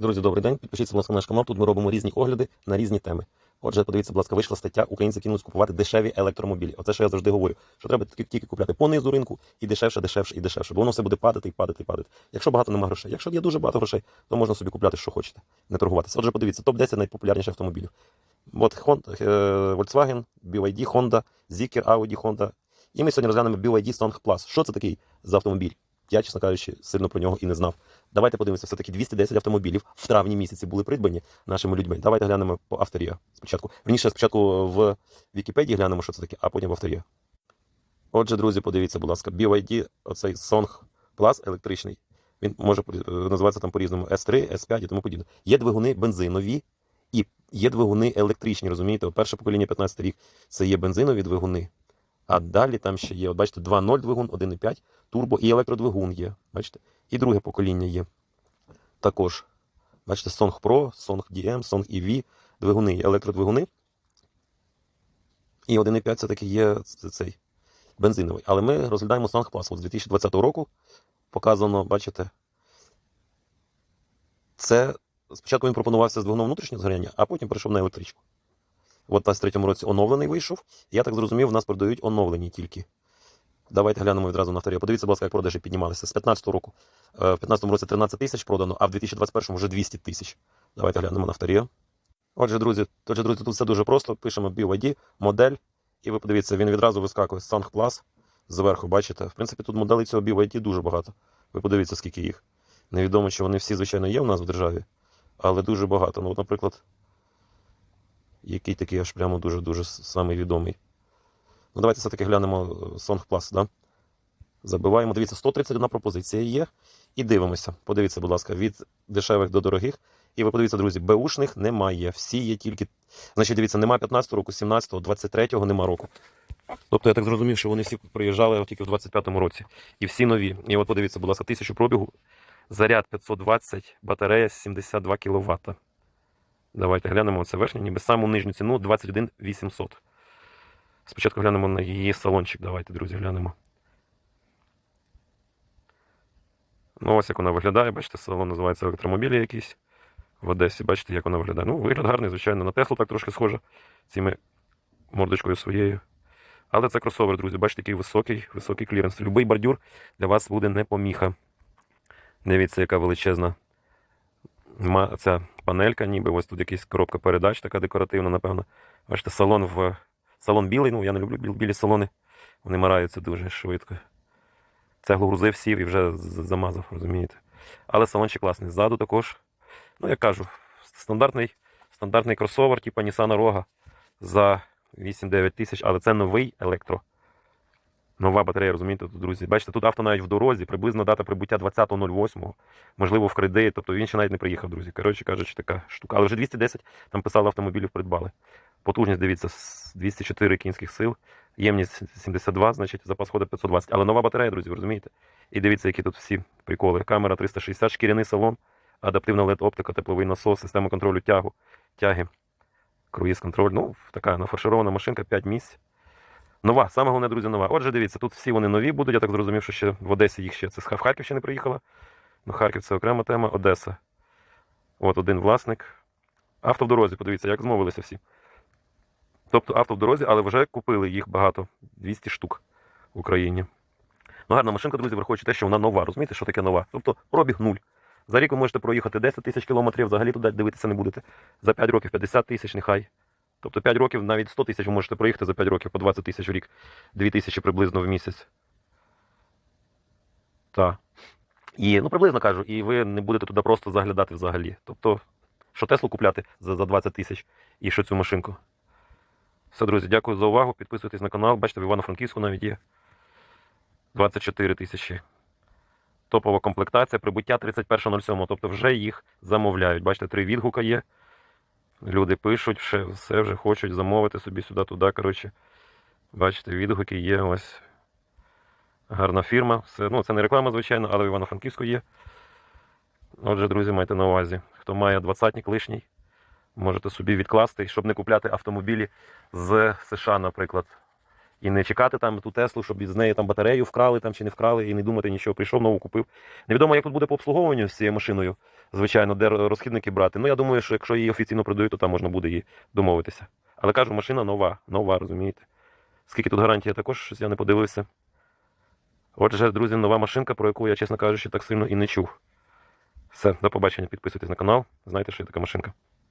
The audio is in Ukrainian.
Друзі, добрий день. Підпишіться, будь ласка, на наш канал. Тут ми робимо різні огляди на різні теми. Отже, подивіться, будь ласка, вийшла стаття Українці кинулись купувати дешеві електромобілі. Оце що я завжди говорю. Що треба тільки, купляти по низу ринку і дешевше, дешевше і дешевше. Бо воно все буде падати і падати і падати. Якщо багато немає грошей. Якщо є дуже багато грошей, то можна собі купляти, що хочете, не торгуватися. Отже, подивіться, топ 10 найпопулярніших автомобілів. От Honda, е, Volkswagen, BYD, Honda, Zikr, Audi, Honda. І ми сьогодні розглянемо BYD Song Plus. Що це такий за автомобіль? Я, чесно кажучи, сильно про нього і не знав. Давайте подивимося, все-таки 210 автомобілів в травні місяці були придбані нашими людьми. Давайте глянемо по авторія спочатку. Верніше, спочатку в Вікіпедії глянемо, що це таке, а потім в авторія. Отже, друзі, подивіться, будь ласка, BYD, оцей Song Plus електричний. Він може е, називатися там по-різному S3, S5 і тому подібне. Є двигуни бензинові і є двигуни електричні, розумієте? Перше покоління 15 рік це є бензинові двигуни. А далі там ще є, от бачите, 2.0 двигун, 1.5, турбо і електродвигун є. Бачите? І друге покоління є. Також. Бачите, Song Pro, Song DM, Song EV, двигуни, електродвигуни. І 1.5 це таки є цей бензиновий. Але ми розглядаємо Song Plus. От з 2020 року показано, бачите, це спочатку він пропонувався з двигуном внутрішнього згоряння, а потім перейшов на електричку. От в 23-му році оновлений вийшов. Я так зрозумів, в нас продають оновлені тільки. Давайте глянемо відразу на авторію. Подивіться, будь ласка, як продажі піднімалися. З 15-го року. Е, В 15-му році 13 тисяч продано, а в 2021-му вже 200 тисяч. Давайте глянемо на авторію. Отже, друзі, отже, друзі, тут все дуже просто. Пишемо BYD, модель, і ви подивіться, він відразу вискакує з Sang Plus зверху, бачите. В принципі, тут моделей цього BYD дуже багато. Ви подивіться, скільки їх. Невідомо, чи вони всі, звичайно, є в нас в державі, але дуже багато. Ну, от, наприклад, який такий аж прямо дуже-дуже самий відомий. Ну, давайте все-таки глянемо е, Song Plus, да? Забиваємо. Дивіться, 131 пропозиція є. І дивимося. Подивіться, будь ласка, від дешевих до дорогих. І ви подивіться, друзі, беушних немає. Всі є тільки. Значить, дивіться, нема 15 року, 17, 23-го нема року. Тобто я так зрозумів, що вони всі приїжджали тільки в 25-му році. І всі нові. І от подивіться, будь ласка, тисячу пробігу, заряд 520, батарея 72 кВт. Давайте глянемо це верхнє, ніби саму нижню ціну 21 800. Спочатку глянемо на її салончик. Давайте, друзі, глянемо. Ну, ось як вона виглядає. Бачите, салон називається електромобілі якісь в Одесі. Бачите, як вона виглядає. Ну, вигляд гарний, звичайно. На Теслу так трошки схожа цими мордочкою своєю. Але це кросовер, друзі. Бачите, який високий, високий кліренс. Любий бордюр для вас буде не поміха. Дивіться, яка величезна ця панелька, ніби ось тут якась коробка передач, така декоративна, напевно. Бачите, салон в салон білий. Ну, я не люблю біл- білі салони. Вони мараються дуже швидко. Цеглу грузив, сів і вже замазав, розумієте. Але салончик класний. Ззаду також, ну я кажу, стандартний, стандартний кросовер, типу Nissan Rogue за 8-9 тисяч, але це новий електро. Нова батарея, розумієте, тут, друзі. Бачите, тут авто навіть в дорозі, приблизно дата прибуття 20.08, можливо, в кредит, тобто він ще навіть не приїхав, друзі. Коротше кажучи, така штука. Але вже 210 там писали автомобілів придбали. Потужність, дивіться, 204 кінських сил, ємність 72, значить запас ходу 520. Але нова батарея, друзі, ви розумієте? І дивіться, які тут всі приколи. Камера 360, шкіряний салон, адаптивна LED-оптика, тепловий насос, система контролю тягу, тяги, круїз-контроль. Ну, така нафарширована машинка, 5 місць. Нова, саме головне, друзі, нова. Отже, дивіться, тут всі вони нові будуть. Я так зрозумів, що ще в Одесі їх ще це в Харків ще не приїхала. Ну, Харків це окрема тема. Одеса. От один власник. Авто в дорозі, подивіться, як змовилися всі. Тобто авто в дорозі, але вже купили їх багато. 200 штук в Україні. Ну, гарна машинка, друзі, враховуючи те, що вона нова. Розумієте, що таке нова? Тобто пробіг нуль. За рік ви можете проїхати 10 тисяч кілометрів, взагалі туди дивитися не будете. За 5 років 50 тисяч, нехай. Тобто 5 років, навіть 100 тисяч ви можете проїхати за 5 років по 20 тисяч в рік, 2 тисячі приблизно в місяць. Так. І, ну, приблизно кажу, і ви не будете туди просто заглядати взагалі. Тобто, що Теслу купляти за, за 20 тисяч і що цю машинку. Все, друзі, дякую за увагу. Підписуйтесь на канал. Бачите, в Івано-Франківську навіть є 24 тисячі. Топова комплектація, прибуття 31.07. Тобто вже їх замовляють. Бачите, три відгука є. Люди пишуть, все, все вже хочуть замовити собі сюди-туди. Коротше, бачите, відгуки є. Ось гарна фірма. Все, ну, це не реклама, звичайно, але в Івано-Франківську є. Отже, друзі, майте на увазі. Хто має двадцятник лишній, можете собі відкласти, щоб не купляти автомобілі з США, наприклад. І не чекати там ту Теслу, щоб з неї там батарею вкрали там чи не вкрали, і не думати нічого. Прийшов, нову купив. Невідомо, як тут буде по обслуговуванню з цією машиною, звичайно, де розхідники брати. Ну, я думаю, що якщо її офіційно продають, то там можна буде її домовитися. Але кажу, машина нова, нова, розумієте? Скільки тут гарантія, також щось я не подивився. Отже, друзі, нова машинка, про яку я, чесно кажучи, так сильно і не чув. Все, до побачення, підписуйтесь на канал. Знайте, що є така машинка.